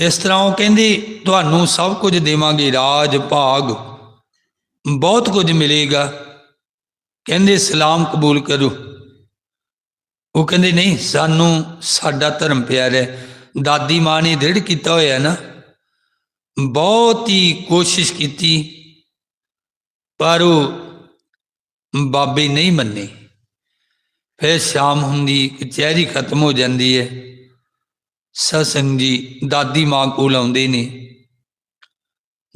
ਇਸ ਤਰ੍ਹਾਂ ਉਹ ਕਹਿੰਦੀ, ਤੁਹਾਨੂੰ ਸਭ ਕੁਝ ਦੇਵਾਂਗੇ, ਰਾਜ, ਭਾਗ। ਬਹੁਤ ਕੁਝ ਮਿਲੇਗਾ। ਕਹਿੰਦੇ ਇਸਲਾਮ ਕਬੂਲ ਕਰੋ। ਉਹ ਕਹਿੰਦੇ, ਨਹੀਂ, ਸਾਨੂੰ, ਸਾਡਾ ਧਰਮ ਪਿਆਰਾ ਹੈ। ਦਾਦੀ ਮਾਂ ਨੇ ਦ੍ਰਿੜ ਕੀਤਾ ਹੋਇਆ ਨਾ। ਬਹੁਤ ਹੀ ਕੋਸ਼ਿਸ਼ ਕੀਤੀ, ਪਰ ਉਹ ਬਾਬੇ ਨਹੀਂ ਮੰਨੇ। ਫਿਰ ਸ਼ਾਮ ਹੁੰਦੀ, ਕਚਹਿਰੀ ਖਤਮ ਹੋ ਜਾਂਦੀ ਹੈ। ਸਤਸੰਗ ਜੀ, ਦਾਦੀ ਮਾਂ ਕੋਲ ਆਉਂਦੇ ਨੇ।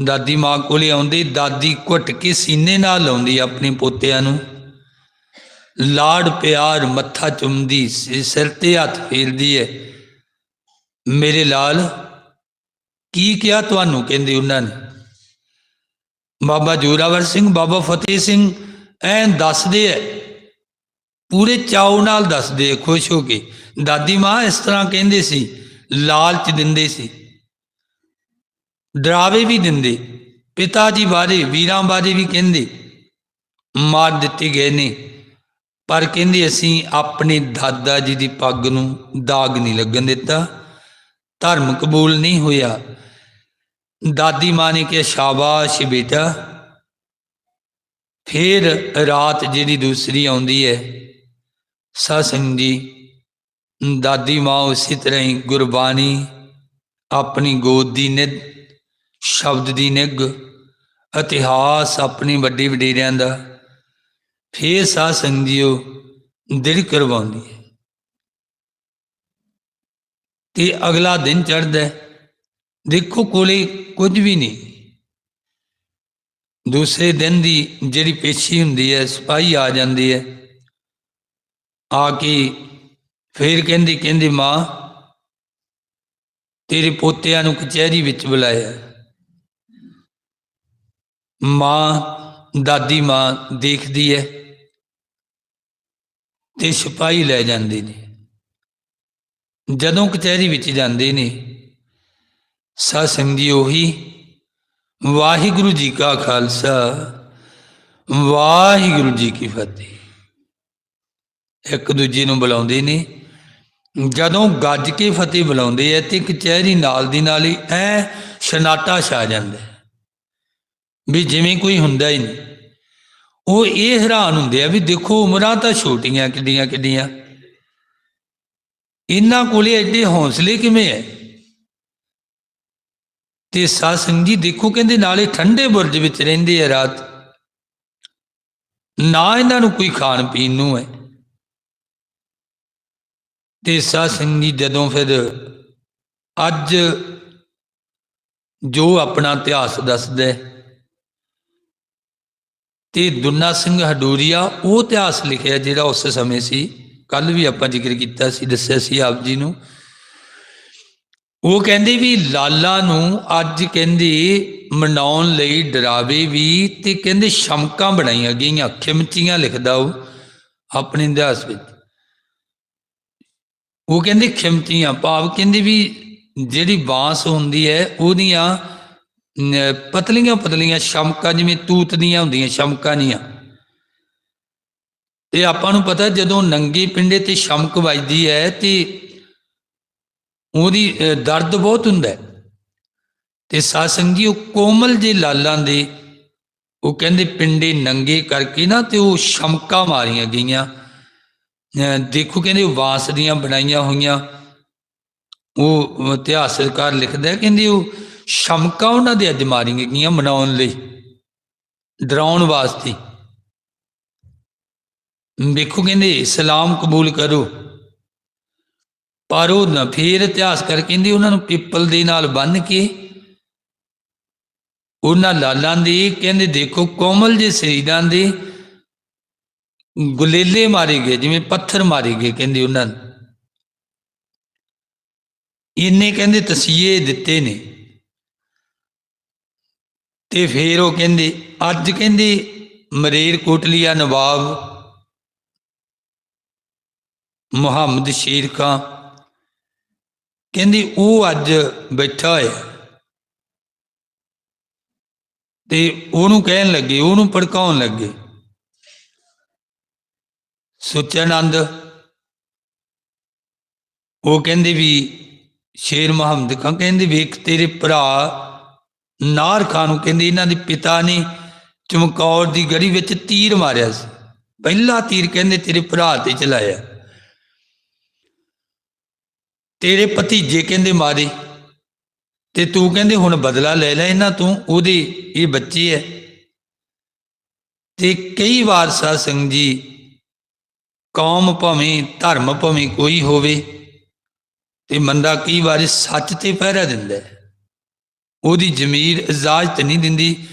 ਦਾਦੀ ਮਾਂ ਕੋਲੇ ਆਉਂਦੇ, ਦਾਦੀ ਘੁੱਟ ਕੇ ਸੀਨੇ ਨਾਲ ਲਾਉਂਦੀ ਆਪਣੇ ਪੋਤਿਆਂ ਨੂੰ। ਲਾੜ ਪਿਆਰ ਮੱਥਾ ਚੁੰਮਦੀ ਸਿਰ ਤੇ ਹੱਥ ਫੇਰਦੀ ਹੈ ਮੇਰੇ ਲਾਲ, ਕੀ ਕਿਹਾ ਤੁਹਾਨੂੰ? ਕਹਿੰਦੇ ਉਹਨਾਂ ਨੇ। ਬਾਬਾ ਜੋਰਾਵਰ ਸਿੰਘ, ਬਾਬਾ ਫਤਿਹ ਸਿੰਘ ਐਂ ਦੱਸਦੇ ਐ। ਪੂਰੇ ਚਾਉ ਨਾਲ ਦੱਸਦੇ ਖੁਸ਼ ਹੋ ਕੇ। ਦਾਦੀ ਮਾਂ ਇਸ ਤਰ੍ਹਾਂ ਕਹਿੰਦੇ ਸੀ ਲਾਲਚ ਦਿੰਦੇ ਸੀ। ਡਰਾਵੇ ਵੀ ਦਿੰਦੇ। ਪਿਤਾ ਜੀ ਬਾਰੇ ਵੀਰਾਂ ਬਾਰੇ ਵੀ ਕਹਿੰਦੇ, ਮਾਰ ਦਿੱਤੇ ਗਏ ਨੇ। ਪਰ ਕਹਿੰਦੇ, ਅਸੀਂ ਆਪਣੇ ਦਾਦਾ ਜੀ ਦੀ ਪੱਗ ਨੂੰ ਦਾਗ ਨਹੀਂ ਲੱਗਣ ਦਿੱਤਾ। ਧਰਮ ਕਬੂਲ ਨਹੀਂ ਹੋਇਆ। ਦਾਦੀ ਮਾਂ ਨੇ ਕਿਹਾ, ਸ਼ਾਬਾਸ਼ ਬੇਟਾ। ਫਿਰ ਰਾਤ ਜਿਹੜੀ ਦੂਸਰੀ ਆਉਂਦੀ ਹੈ ਸਤਸੰਗ ਜੀ। ਦਾਦੀ ਮਾਂ ਉਸੇ ਤਰ੍ਹਾਂ ਹੀ ਗੁਰਬਾਣੀ, ਆਪਣੀ ਗੋਦ ਦੀ ਨਿੱਧ, ਸ਼ਬਦ ਦੀ ਨਿੱਘ, ਇਤਿਹਾਸ ਆਪਣੀ ਵੱਡੇ ਵਡੇਰਿਆਂ ਦਾ, ਫੇਰ ਸਾਧ ਸੰਗਿਓ ਦਿਲ ਕਰਵਾਉਂਦੀ ਹੈ। ਤੇ ਅਗਲਾ ਦਿਨ ਚੜਦਾ ਦੇਖੋ ਕੋਲੇ ਕੁਝ ਵੀ ਨਹੀਂ। ਦੂਸਰੇ ਦਿਨ ਦੀ ਜਿਹੜੀ ਪੇਸ਼ੀ ਹੁੰਦੀ ਹੈ, ਸਿਪਾਹੀ ਆ ਜਾਂਦੀ ਹੈ। ਆ ਕੇ ਫੇਰ ਕਹਿੰਦੀ ਕਹਿੰਦੀ, ਮਾਂ, ਤੇਰੇ ਪੋਤਿਆਂ ਨੂੰ ਕਚਹਿਰੀ ਵਿੱਚ ਬੁਲਾਇਆ। ਮਾਂ, ਦਾਦੀ ਮਾਂ ਦੇਖਦੀ ਹੈ ਤੇ ਸਿਪਾਹੀ ਲੈ ਜਾਂਦੇ ਨੇ। ਜਦੋਂ ਕਚਹਿਰੀ ਵਿੱਚ ਜਾਂਦੇ ਨੇ ਸਾ ਸੰਗੀ ਉਹੀ, ਵਾਹਿਗੁਰੂ ਜੀ ਕਾ ਖਾਲਸਾ, ਵਾਹਿਗੁਰੂ ਜੀ ਕੀ ਫਤਿਹ। ਇੱਕ ਦੂਜੇ ਨੂੰ ਬੁਲਾਉਂਦੇ ਨੇ। ਜਦੋਂ ਗੱਜ ਕੇ ਫਤਿਹ ਬੁਲਾਉਂਦੇ ਐ ਤੇ ਕਚਹਿਰੀ ਨਾਲ ਦੀ ਨਾਲ ਹੀ ਐ ਸ਼ਨਾਟਾ ਛਾ ਜਾਂਦਾ ਵੀ ਜਿਵੇਂ ਕੋਈ ਹੁੰਦਾ ਹੀ ਨਹੀਂ। ਉਹ ਇਹ ਹੈਰਾਨ ਹੁੰਦੇ ਆ ਵੀ ਦੇਖੋ ਉਮਰਾਂ ਤਾਂ ਛੋਟੀਆਂ ਕਿੱਡੀਆਂ ਕਿੱਡੀਆਂ। ਇਹਨਾਂ ਕੋਲੇ ਐਡੇ ਹੌਸਲੇ ਕਿਵੇਂ ਐ? ਤੇ ਸਾਧ ਸੰਗਤ ਜੀ ਦੇਖੋ ਕਹਿੰਦੇ ਨਾਲੇ ਠੰਡੇ ਬੁਰਜ ਵਿੱਚ ਰਹਿੰਦੇ ਆ ਰਾਤ। ਨਾ ਇਹਨਾਂ ਨੂੰ ਕੋਈ ਖਾਣ ਪੀਣ ਨੂੰ ਹੈ ਤੇ ਸਾਧ ਸੰਗਤ ਜੀ ਜਦੋਂ ਫਿਰ ਅੱਜ ਜੋ ਆਪਣਾ ਇਤਿਹਾਸ ਦੱਸਦਾ ਤੇ ਦੁਨਾ ਸਿੰਘ ਹਡੂਰੀਆ ਉਹ ਇਤਿਹਾਸ ਲਿਖਿਆ ਜਿਹੜਾ ਉਸ ਸਮੇਂ ਸੀ ਕੱਲ ਵੀ ਆਪਾਂ ਜ਼ਿਕਰ ਕੀਤਾ ਸੀ, ਦੱਸਿਆ ਸੀ ਆਪ ਜੀ ਨੂੰ। ਉਹ ਕਹਿੰਦੇ ਵੀ ਲਾਲਾ ਨੂੰ ਅੱਜ ਕਹਿੰਦੇ ਮਨਾਉਣ ਲਈ ਡਰਾਵੇ ਵੀ ਤੇ ਕਹਿੰਦੇ ਸ਼ਮਕਾਂ ਬਣਾਈਆਂ ਗਈਆਂ, ਖਿਮਚੀਆਂ ਲਿਖਦਾ ਉਹ ਆਪਣੇ ਇਤਿਹਾਸ ਵਿੱਚ। ਉਹ ਕਹਿੰਦੇ ਖਿਮਚੀਆਂ ਭਾਵ ਕਹਿੰਦੇ ਵੀ ਜਿਹੜੀ ਬਾਂਸ ਹੁੰਦੀ ਹੈ ਉਹਦੀਆਂ ਨ- ਪਤਲੀਆਂ ਪਤਲੀਆਂ ਸ਼ਮਕਾਂ ਜਿਵੇਂ ਤੂਤ ਦੀਆਂ ਹੁੰਦੀਆਂ ਸ਼ਮਕਾਂ ਦੀਆਂ ਤੇ ਆਪਾਂ ਨੂੰ ਪਤਾ ਜਦੋਂ ਨੰਗੇ ਪਿੰਡੇ ਤੇ ਸ਼ਮਕ ਵੱਜਦੀ ਹੈ ਤੇ ਉਹਦੀ ਅ, ਦਰਦ ਬਹੁਤ ਹੁੰਦਾ ਤੇ ਸਾਸੰਗ ਉਹ ਕੋਮਲ ਜੇ ਲਾਲਾਂ ਦੇ ਉਹ ਕਹਿੰਦੇ ਪਿੰਡੇ ਨੰਗੇ ਕਰਕੇ ਨਾ ਤੇ ਉਹ ਸ਼ਮਕਾਂ ਮਾਰੀਆਂ ਗਈਆਂ। ਦੇਖੋ ਕਹਿੰਦੇ ਉਹ ਬਾਂਸ ਦੀਆਂ ਬਣਾਈਆਂ ਹੋਈਆਂ, ਉਹ ਇਤਿਹਾਸਕਾਰ ਲਿਖਦਾ ਕਹਿੰਦੇ ਉਹ ਸ਼ਮਕਾਂ ਉਹਨਾਂ ਦੇ ਅੱਜ ਮਾਰੀਆਂ ਗਈਆਂ ਮਨਾਉਣ ਲਈ, ਡਰਾਉਣ ਵਾਸਤੇ। ਵੇਖੋ ਕਹਿੰਦੇ ਇਸਲਾਮ ਕਬੂਲ ਕਰੋ, ਪਰ ਉਹ ਨਾ ਫੇਰ ਇਤਿਹਾਸ ਕਰ ਕਹਿੰਦੇ ਉਹਨਾਂ ਨੂੰ ਪਿੱਪਲ ਦੇ ਨਾਲ ਬੰਨ ਕੇ, ਉਹਨਾਂ ਲਾਲਾਂ ਦੇ ਕਹਿੰਦੇ ਦੇਖੋ ਕੋਮਲ ਜੇ ਸਰੀਰਾਂ ਦੇ ਗੁਲੇਲੇ ਮਾਰੇ ਗਏ, ਜਿਵੇਂ ਪੱਥਰ ਮਾਰੇ ਗਏ, ਕਹਿੰਦੇ ਉਹਨਾਂ ਨੂੰ। ਇੰਨੇ ਕਹਿੰਦੇ ਤਸੀਹੇ ਦਿੱਤੇ ਨੇ। ਤੇ ਫੇਰ ਉਹ ਕਹਿੰਦੇ, ਅੱਜ ਕਹਿੰਦੇ ਮਰੇਰ ਕੋਟਲੀਆ ਨਵਾਬ ਮੁਹੰਮਦ ਸ਼ੇਰ ਖਾਂ, ਕਹਿੰਦੀ ਉਹ ਅੱਜ ਬੈਠਾ ਹੋਇਆ ਤੇ ਉਹਨੂੰ ਕਹਿਣ ਲੱਗੇ, ਉਹਨੂੰ ਭੜਕਾਉਣ ਲੱਗੇ। ਸੁਚਾਨੰਦ ਉਹ ਕਹਿੰਦੇ ਵੀ, ਸ਼ੇਰ ਮੁਹੰਮਦ ਖਾਂ ਕਹਿੰਦੇ ਵੇਖ ਤੇਰੇ ਭਰਾ ਨਾਰ ਖਾਂ ਨੂੰ ਕਹਿੰਦੇ, ਇਹਨਾਂ ਦੇ ਪਿਤਾ ਨੇ ਚਮਕੌਰ ਦੀ ਗੜੀ ਵਿੱਚ ਤੀਰ ਮਾਰਿਆ ਸੀ। ਪਹਿਲਾ ਤੀਰ ਕਹਿੰਦੇ ਤੇਰੇ ਭਰਾ ਤੇ ਚਲਾਇਆ। ਤੇਰੇ ਭਤੀਜੇ ਕਹਿੰਦੇ ਮਾਰੇ। ਤੇ ਤੂੰ ਕਹਿੰਦੇ ਹੁਣ ਬਦਲਾ ਲੈ ਲੈ, ਇਹਨਾਂ ਤੂੰ ਉਹਦੇ ਇਹ ਬੱਚੇ ਐ। ਤੇ ਕਈ ਵਾਰ ਸਾਧ ਸੰਗਤ ਜੀ ਕੌਮ ਭਾਵੇਂ ਧਰਮ ਭਾਵੇਂ ਕੋਈ ਹੋਵੇ, ਤੇ ਬੰਦਾ ਕਈ ਵਾਰ ਸੱਚ ਤੇ ਪਹਿਰਾ ਦਿੰਦਾ ਹੈ। ਉਹਦੀ ਜ਼ਮੀਰ ਇਜਾਜ਼ਤ ਨਹੀਂ ਦਿੰਦੀ,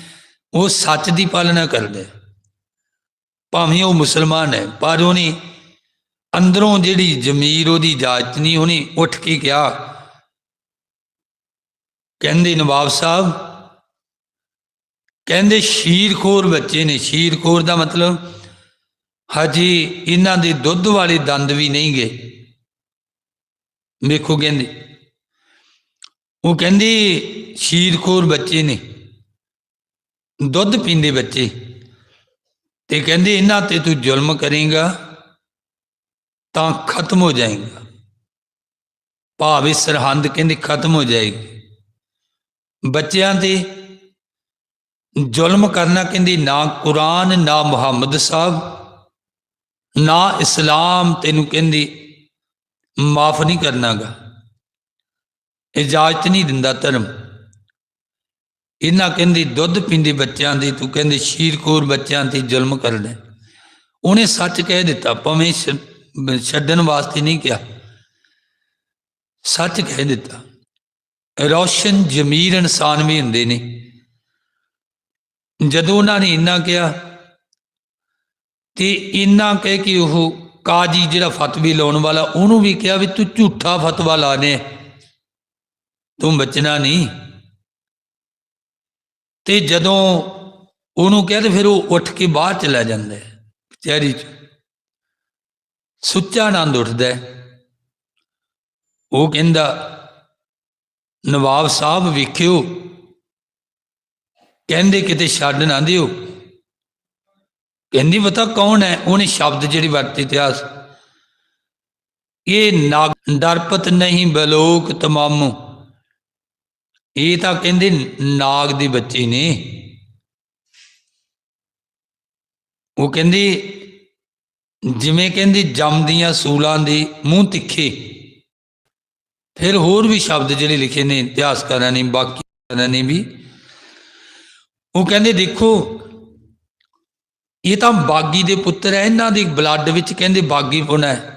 ਉਹ ਸੱਚ ਦੀ ਪਾਲਣਾ ਕਰਦਾ ਹੈ। ਭਾਵੇਂ ਉਹ ਮੁਸਲਮਾਨ ਹੈ, ਪਰ ਉਹਨੇ ਅੰਦਰੋਂ ਜਿਹੜੀ ਜ਼ਮੀਰ ਉਹਦੀ ਇਜਾਜ਼ਤ ਨਹੀਂ, ਉਹਨੇ ਉੱਠ ਕੇ ਕਿਹਾ, ਕਹਿੰਦੇ ਨਵਾਬ ਸਾਹਿਬ, ਕਹਿੰਦੇ ਸ਼ੀਰਖੋਰ ਬੱਚੇ ਨੇ, ਸ਼ੀਰਖੋਰ ਦਾ ਮਤਲਬ ਹਜੇ, ਇਹਨਾਂ ਦੇ ਦੁੱਧ ਵਾਲੇ ਦੰਦ ਵੀ ਨਹੀਂ ਗਏ। ਵੇਖੋ ਕਹਿੰਦੇ, ਉਹ ਕਹਿੰਦੇ, ਸ਼ੀਰਖੋਰ ਬੱਚੇ ਨੇ, ਦੁੱਧ ਪੀਂਦੇ ਬੱਚੇ। ਤੇ ਕਹਿੰਦੇ, ਇਹਨਾਂ ਤੇ ਤੂੰ ਜ਼ੁਲਮ ਕਰੇਗਾ, ਤਾਂ ਖਤਮ ਹੋ ਜਾਏਗਾ। ਭਾਵੇਂ ਸਰਹੰਦ ਕਹਿੰਦੀ ਖਤਮ ਹੋ ਜਾਏਗੀ। ਬੱਚਿਆਂ ਤੇ ਜ਼ੁਲਮ ਕਰਨਾ ਕਹਿੰਦੀ ਨਾ ਕੁਰਾਨ, ਨਾ ਮੁਹੰਮਦ ਸਾਹਿਬ ਨਾ ਇਸਲਾਮ ਤੈਨੂੰ ਕਹਿੰਦੀ, ਮਾਫ ਨਹੀਂ ਕਰਨਾਗਾ। ਇਜਾਜ਼ਤ ਨਹੀਂ ਦਿੰਦਾ ਧਰਮ। ਇਹਨਾਂ ਕਹਿੰਦੀ, ਦੁੱਧ ਪੀਂਦੇ ਬੱਚਿਆਂ ਦੀ, ਤੂੰ ਕਹਿੰਦੇ ਸ਼ੀਰਖੋਰ ਬੱਚਿਆਂ ਤੇ ਜ਼ੁਲਮ ਕਰਦਾ ਉਹਨੇ ਸੱਚ ਕਹਿ ਦਿੱਤਾ, ਭਾਵੇਂ ਛੱਡਣ ਵਾਸਤੇ ਨਹੀਂ ਕਿਹਾ। ਸੱਚ ਕਹਿ ਦਿੱਤਾ। ਰੌਸ਼ਨ ਜ਼ਮੀਰ ਇਨਸਾਨ ਵੀ ਹੁੰਦੇ ਨੇ। ਜਦੋਂ ਉਹਨਾਂ ਨੇ ਇੰਨਾ ਕਿਹਾ ਤੇ ਇੰਨਾ ਕਹਿ ਕੇ ਉਹ ਕਾਜੀ ਜਿਹੜਾ ਫਤਵੀ ਲਾਉਣ ਵਾਲਾ, ਉਹਨੂੰ ਵੀ ਕਿਹਾ ਵੀ ਤੂੰ ਝੂਠਾ ਫਤਵਾ ਲਾਣੇ ਤੂੰ ਬਚਣਾ ਨਹੀਂ। ਤੇ ਜਦੋਂ ਉਹਨੂੰ ਕਿਹਾ ਤੇ ਫਿਰ ਉਹ ਉੱਠ ਕੇ ਬਾਹਰ ਚਲਾ ਜਾਂਦਾ ਹੈ ਕਚਹਿਰੀ ਚ। ਸੁੱਚਾ ਆਨੰਦ ਉੱਠਦਾ ਉਹ ਕਹਿੰਦਾ, ਨਵਾਬ ਸਾਹਿਬ ਵੇਖਿਓ, ਕਹਿੰਦੇ ਕਿਤੇ ਛੱਡ ਨਾ ਦਿਓ। ਕਹਿੰਦੀ ਪਤਾ ਕੌਣ ਹੈ? ਉਹਨੇ ਸ਼ਬਦ ਜਿਹੜੀ ਵਰਤੀ ਇਤਿਹਾਸ ਇਹ ਨਾ ਡਰਪਤ ਨਹੀਂ ਬਲੋਕ ਤਮਾਮੂ। ਇਹ ਤਾਂ ਕਹਿੰਦੇ ਨਾਗ ਦੀ ਬੱਚੇ ਨੇ। ਉਹ ਕਹਿੰਦੀ, ਜਿਵੇਂ ਕਹਿੰਦੀ ਜੰਮਦੀਆਂ ਸੂਲਾਂ ਦੇ ਮੂੰਹ ਤਿੱਖੇ। ਫਿਰ ਹੋਰ ਵੀ ਸ਼ਬਦ ਜਿਹੜੇ ਲਿਖੇ ਨੇ, ਇਤਿਹਾਸਕਾਰਾਂ ਨੇ ਬਾਕੀ ਨੇ ਵੀ। ਉਹ ਕਹਿੰਦੇ, ਦੇਖੋ ਇਹ ਤਾਂ ਬਾਗੀ ਦੇ ਪੁੱਤਰ ਹੈ, ਇਹਨਾਂ ਦੇ ਬਲੱਡ ਵਿੱਚ ਕਹਿੰਦੇ ਬਾਗੀ ਪੁਣਾ ਹੈ।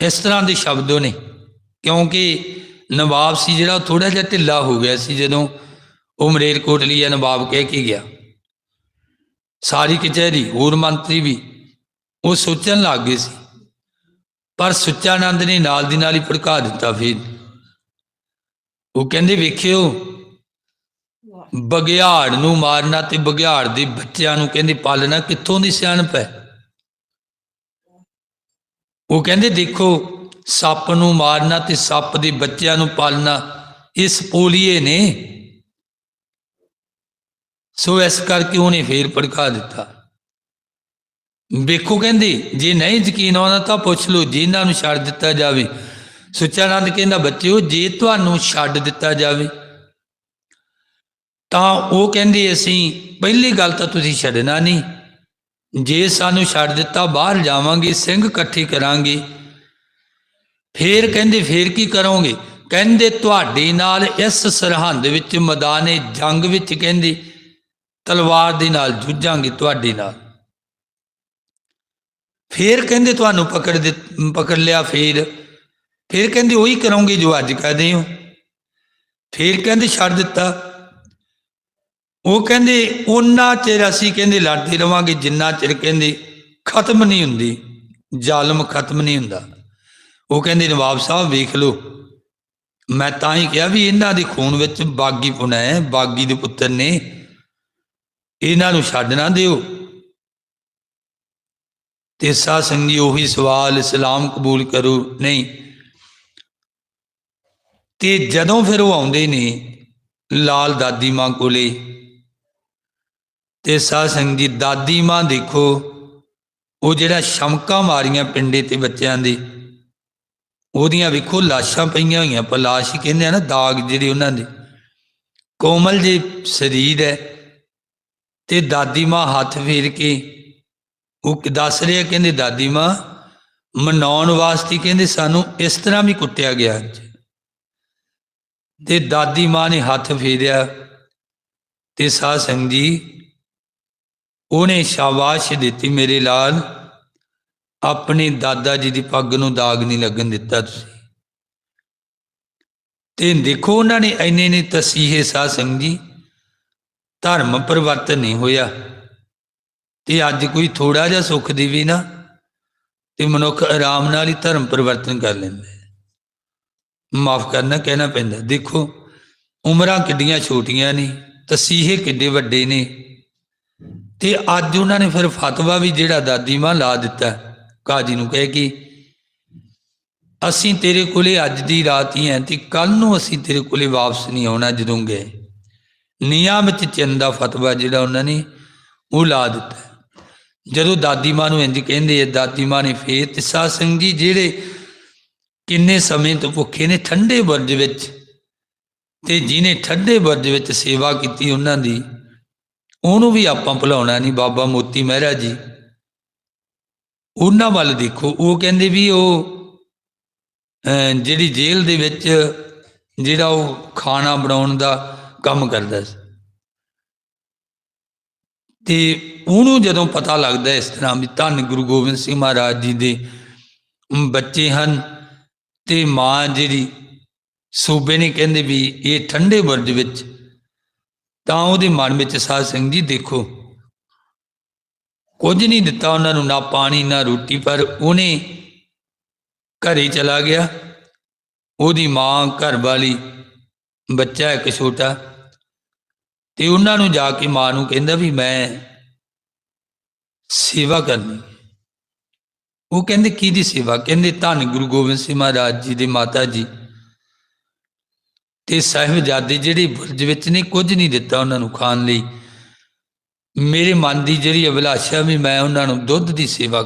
ਇਸ ਤਰ੍ਹਾਂ ਦੇ ਸ਼ਬਦ ਨੇ, ਕਿਉਂਕਿ ਨਵਾਬ ਸੀ ਜਿਹੜਾ ਥੋੜਾ ਜਿਹਾ ਢਿੱਲਾ ਹੋ ਗਿਆ ਸੀ ਜਦੋਂ ਉਹ ਮਰੇਰ ਕੋਟਲੀਆ ਨਵਾਬ ਕਹਿ ਕੇ ਗਿਆ। ਸਾਰੀ ਕਚਹਿਰੀ, ਹੋਰ ਮੰਤਰੀ ਵੀ ਉਹ ਸੋਚਣ ਲੱਗ ਗਏ ਸੀ। ਪਰ ਸੁੱਚਾਨੰਦ ਨੇ ਨਾਲ ਦੀ ਨਾਲ ਹੀ ਭੜਕਾ ਦਿੱਤਾ ਫਿਰ। ਉਹ ਕਹਿੰਦੇ, ਵੇਖਿਓ ਬਗਿਆੜ ਨੂੰ ਮਾਰਨਾ ਤੇ ਬਗਿਆੜ ਦੇ ਬੱਚਿਆਂ ਨੂੰ ਕਹਿੰਦੇ ਪਾਲਣਾ ਕਿੱਥੋਂ ਦੀ ਸਿਆਣਪ ਹੈ? ਉਹ ਕਹਿੰਦੇ ਦੇਖੋ, ਸੱਪ ਨੂੰ ਮਾਰਨਾ ਤੇ ਸੱਪ ਦੇ ਬੱਚਿਆਂ ਨੂੰ ਪਾਲਣਾ ਇਸ ਪੋਲੀਏ ਨੇ। ਸੋ ਇਸ ਕਰਕੇ ਉਹਨੇ ਫੇਰ ਭੜਕਾ ਦਿੱਤਾ। ਵੇਖੋ ਕਹਿੰਦੇ, ਜੇ ਨਹੀਂ ਯਕੀਨ ਆਉਂਦਾ ਤਾਂ ਪੁੱਛ ਲਓ, ਜੇ ਨੂੰ ਛੱਡ ਦਿੱਤਾ ਜਾਵੇ। ਸੁੱਚਾਨੰਦ ਕਹਿੰਦਾ, ਬੱਚਿਓ, ਜੇ ਤੁਹਾਨੂੰ ਛੱਡ ਦਿੱਤਾ ਜਾਵੇ ਤਾਂ ਉਹ ਕਹਿੰਦੇ, ਅਸੀਂ ਪਹਿਲੀ ਗੱਲ ਤਾਂ ਤੁਸੀਂ ਛੱਡਣਾ ਨਹੀਂ। ਜੇ ਸਾਨੂੰ ਛੱਡ ਦਿੱਤਾ, ਬਾਹਰ ਜਾਵਾਂਗੇ, ਸਿੰਘ ਇਕੱਠੇ ਕਰਾਂਗੇ। ਫੇਰ ਕਹਿੰਦੇ, ਫੇਰ ਕੀ ਕਰੋਗੇ? ਕਹਿੰਦੇ, ਤੁਹਾਡੇ ਨਾਲ ਇਸ ਸਰਹੰਦ ਵਿੱਚ ਮੈਦਾਨੇ, ਜੰਗ ਵਿੱਚ, ਕਹਿੰਦੇ, ਤਲਵਾਰ ਦੇ ਨਾਲ ਜੂਝਾਂਗੇ ਤੁਹਾਡੇ ਨਾਲ। ਫੇਰ ਕਹਿੰਦੇ, ਤੁਹਾਨੂੰ ਪਕੜ ਦਿੱਤ- ਪਕੜ ਲਿਆ ਫੇਰ। ਫੇਰ ਕਹਿੰਦੇ, ਉਹੀ ਕਰੋਗੇ ਜੋ ਅੱਜ ਕਰਦੇ ਹੋ। ਫੇਰ ਕਹਿੰਦੇ, ਛੱਡ ਦਿੱਤਾ। ਉਹ ਕਹਿੰਦੇ ਉਹਨਾਂ ਚਿਰ ਅਸੀਂ ਕਹਿੰਦੇ ਲੜਦੇ ਰਵਾਂਗੇ, ਜਿੰਨਾ ਚਿਰ ਕਹਿੰਦੇ ਖਤਮ ਨਹੀਂ ਹੁੰਦੀ, ਜ਼ਾਲਮ ਖਤਮ ਨਹੀਂ ਹੁੰਦਾ। ਉਹ ਕਹਿੰਦੇ, ਨਵਾਬ ਸਾਹਿਬ, ਵੇਖ ਲਓ, ਮੈਂ ਤਾਂ ਹੀ ਕਿਹਾ ਵੀ ਇਹਨਾਂ ਦੇ ਖੂਨ ਵਿੱਚ ਬਾਗੀ ਪੁਣਾ ਹੈ, ਬਾਗੀ ਦੇ ਪੁੱਤਰ ਨੇ। ਇਹਨਾਂ ਨੂੰ ਛੱਡ ਨਾ ਦਿਓ। ਤੇ ਸਾ ਸੰਗੀ ਉਹੀ ਸਵਾਲ, ਇਸਲਾਮ ਕਬੂਲ ਕਰੋ? ਨਹੀਂ। ਤੇ ਜਦੋਂ ਫਿਰ ਉਹ ਆਉਂਦੇ ਨੇ, ਲਾਲ ਦਾਦੀ ਮਾਂ ਕੋਲੇ ਤੇ ਸਾਧ ਸੰਗਤ ਜੀ ਦਾਦੀ ਮਾਂ ਦੇਖੋ, ਉਹ ਜਿਹੜਾ ਸ਼ਮਕਾਂ ਮਾਰੀਆਂ ਪਿੰਡੇ ਤੇ ਬੱਚਿਆਂ ਦੇ, ਉਹਦੀਆਂ ਵੇਖੋ ਲਾਸ਼ਾਂ ਪਈਆਂ ਹੋਈਆਂ ਪਰ ਲਾਸ਼ ਹੀ ਕਹਿੰਦੇ ਆ ਨਾ, ਦਾਗ ਜਿਹੜੇ ਉਹਨਾਂ ਦੇ। ਕੋਮਲ ਜੇ ਸਰੀਰ ਹੈ, ਤੇ ਦਾਦੀ ਮਾਂ ਹੱਥ ਫੇਰ ਕੇ, ਉਹ ਦੱਸ ਰਿਹਾ ਕਹਿੰਦੇ, ਦਾਦੀ ਮਾਂ, ਮਨਾਉਣ ਵਾਸਤੇ ਕਹਿੰਦੇ ਸਾਨੂੰ ਇਸ ਤਰ੍ਹਾਂ ਵੀ ਕੁੱਟਿਆ ਗਿਆ ਤੇ ਦਾਦੀ ਮਾਂ ਨੇ ਹੱਥ ਫੇਰਿਆ ਤੇ ਸਾਧ ਸੰਗ ਜੀ ਉਹਨੇ ਸ਼ਾਬਾਸ਼ ਦਿੱਤੀ ਮੇਰੇ ਲਾਲ। ਆਪਣੇ ਦਾਦਾ ਜੀ ਦੀ ਪੱਗ ਨੂੰ ਦਾਗ ਨਹੀਂ ਲੱਗਣ ਦਿੱਤਾ ਤੁਸੀਂ। ਤੇ ਦੇਖੋ ਉਹਨਾਂ ਨੇ ਐਨੇ ਨੇ ਤਸੀਹੇ ਸਾਧ ਸੰਗ। ਜੀ ਧਰਮ ਪਰਿਵਰਤਨ ਨਹੀਂ ਹੋਇਆ। ਤੇ ਅੱਜ ਕੋਈ ਥੋੜਾ ਜਿਹਾ ਸੁੱਖ ਦੀ ਵੀ ਨਾ, ਤੇ ਮਨੁੱਖ ਆਰਾਮ ਨਾਲ ਹੀ ਧਰਮ ਪਰਿਵਰਤਨ ਕਰ ਲੈਂਦਾ ਮਾਫ ਕਰਨਾ ਕਹਿਣਾ ਪੈਂਦਾ। ਦੇਖੋ, ਉਮਰਾਂ ਕਿੱਡੀਆਂ ਛੋਟੀਆਂ ਨੇ, ਤਸੀਹੇ ਕਿੱਡੇ ਵੱਡੇ ਨੇ। ਤੇ ਅੱਜ ਉਹਨਾਂ ਨੇ ਫਿਰ ਫਤਵਾ ਵੀ ਜਿਹੜਾ ਦਾਦੀ ਮਾਂ ਲਾ ਦਿੱਤਾ। ਕਾਜੀ ਨੂੰ ਕਹੇ ਕਿ, ਅਸੀਂ ਤੇਰੇ ਕੋਲੇ ਅੱਜ ਦੀ ਰਾਤ ਹੀ ਹੈ ਤੇ ਕੱਲ ਨੂੰ ਅਸੀਂ ਤੇਰੇ ਕੋਲੇ ਵਾਪਸ ਨਹੀਂ ਆਉਣਾ ਜਦੋਂ ਗਏ। ਨਿਯਮਿਤ ਚੰਨ ਦਾ ਫਤਵਾ ਜਿਹੜਾ ਉਹਨਾਂ ਨੇ ਉਹ ਲਾ ਦਿੱਤਾ। ਜਦੋਂ ਦਾਦੀ ਮਾਂ ਨੂੰ ਇੰਜ ਕਹਿੰਦੇ ਆ, ਦਾਦੀ ਮਾਂ ਨੇ ਫੇਰ ਤੇ ਸਿੰਘ ਜੀ ਜਿਹੜੇ ਕਿੰਨੇ ਸਮੇਂ ਤੋਂ ਭੁੱਖੇ ਨੇ ਠੰਡੇ ਬਰਜ ਵਿੱਚ ਤੇ ਜਿਹਨੇ ਠੰਡੇ ਬਰਜ ਵਿੱਚ ਸੇਵਾ ਕੀਤੀ ਉਹਨਾਂ ਦੀ ਉਹਨੂੰ ਵੀ ਆਪਾਂ ਭੁਲਾਉਣਾ ਨਹੀਂ ਬਾਬਾ ਮੋਤੀ ਮਹਿਰਾ ਜੀ। ਉਹਨਾਂ ਵੱਲ ਦੇਖੋ ਉਹ ਕਹਿੰਦੇ ਵੀ ਉਹ ਅਹ, ਜਿਹੜੀ ਜੇਲ੍ਹ ਦੇ ਵਿੱਚ ਜਿਹੜਾ ਉਹ ਖਾਣਾ ਬਣਾਉਣ ਦਾ ਕੰਮ ਕਰਦਾ ਸੀ। ਤੇ ਉਹਨੂੰ ਜਦੋਂ ਪਤਾ ਲੱਗਦਾ ਇਸ ਤਰ੍ਹਾਂ ਵੀ ਧੰਨ ਗੁਰੂ ਗੋਬਿੰਦ ਸਿੰਘ ਮਹਾਰਾਜ ਜੀ ਦੇ ਬੱਚੇ ਹਨ ਤੇ ਮਾਂ ਜਿਹੜੀ ਸੂਬੇ ਨੇ ਕਹਿੰਦੇ ਵੀ ਇਹ ਠੰਡੇ ਬੁਰਜ ਵਿੱਚ ਤਾਂ ਉਹਦੇ ਮਨ ਵਿੱਚ ਸਾਧ ਸਿੰਘ ਜੀ, ਦੇਖੋ। ਕੁਝ ਨਹੀਂ ਦਿੱਤਾ ਉਹਨਾਂ ਨੂੰ, ਨਾ ਪਾਣੀ, ਨਾ ਰੋਟੀ, ਪਰ ਉਹਨੇ ਘਰੇ ਚਲਾ ਗਿਆ। ਉਹਦੀ ਮਾਂ ਘਰ ਵਾਲੀ ਬੱਚਾ ਇੱਕ ਛੋਟਾ, ਤੇ ਉਹਨਾਂ ਨੂੰ ਜਾ ਕੇ ਮਾਂ ਨੂੰ ਕਹਿੰਦਾ ਵੀ ਮੈਂ ਸੇਵਾ ਕਰਨੀ। ਉਹ ਕਹਿੰਦੇ ਕਿਹਦੀ ਸੇਵਾ? ਕਹਿੰਦੇ, ਧੰਨ ਗੁਰੂ ਗੋਬਿੰਦ ਸਿੰਘ ਮਹਾਰਾਜ ਜੀ ਦੇ ਮਾਤਾ ਜੀ ਤੇ ਸਾਹਿਬਜ਼ਾਦੇ ਜਿਹੜੇ ਬੁਰਜ ਵਿੱਚ ਨੇ, ਕੁਝ ਨਹੀਂ ਦਿੱਤਾ ਉਹਨਾਂ ਨੂੰ ਖਾਣ ਲਈ। ਮੇਰੇ ਮਨ ਦੀ ਜਿਹੜੀ ਅਭਿਲਾਸ਼ਾ ਵੀ ਮੈਂ ਉਹਨਾਂ ਨੂੰ ਦੁੱਧ ਦੀ ਸੇਵਾ